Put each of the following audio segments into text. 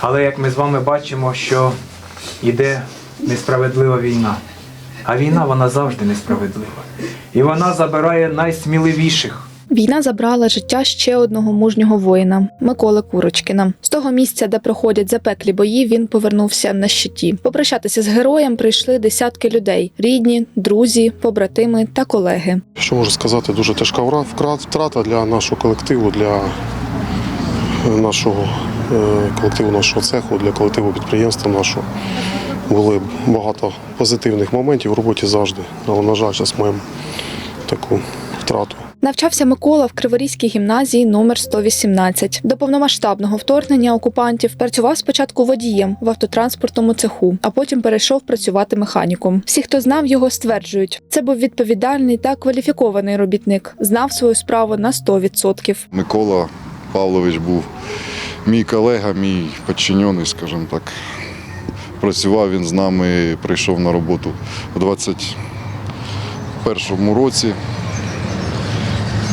Але як ми з вами бачимо, що йде несправедлива війна. А війна вона завжди несправедлива. І вона забирає найсміливіших. Війна забрала життя ще одного мужнього воїна Миколи Курочкіна. З того місця, де проходять запеклі бої, він повернувся на щиті. Попрощатися з героєм прийшли десятки людей: рідні, друзі, побратими та колеги. Що можу сказати, дуже тяжка втрата для нашого колективу, для е, нашого колективу, нашого цеху, для колективу підприємства нашого. Були багато позитивних моментів в роботі завжди. Але, на жаль, зараз маємо таку втрату. Навчався Микола в Криворізькій гімназії номер 118. До повномасштабного вторгнення окупантів працював спочатку водієм в автотранспортному цеху, а потім перейшов працювати механіком. Всі, хто знав його, стверджують, це був відповідальний та кваліфікований робітник, знав свою справу на 100%. Микола Павлович був мій колега, мій підчинений, скажімо так. Працював він з нами, прийшов на роботу у 21-му році.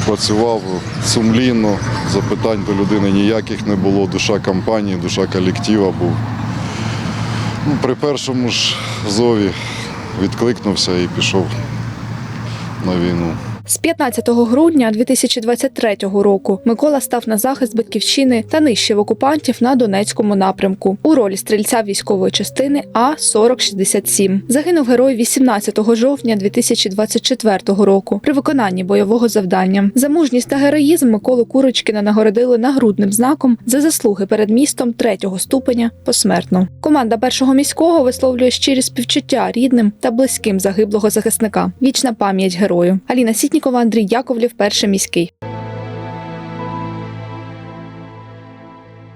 Працював сумлінно, запитань до людини ніяких не було, душа компанії, душа колектива був. Ну, при першому ж зові відкликнувся і пішов на війну. З 15 грудня 2023 року Микола став на захист батьківщини та нищив окупантів на Донецькому напрямку у ролі стрільця військової частини А 4067 Загинув герой 18 жовтня 2024 року при виконанні бойового завдання. За мужність та героїзм Миколу Курочкіна нагородили нагрудним знаком за заслуги перед містом третього ступеня посмертно. Команда першого міського висловлює щирі співчуття рідним та близьким загиблого захисника. Вічна пам'ять герою. Аліна Сітнікова, Андрій Яковлів, перший міський.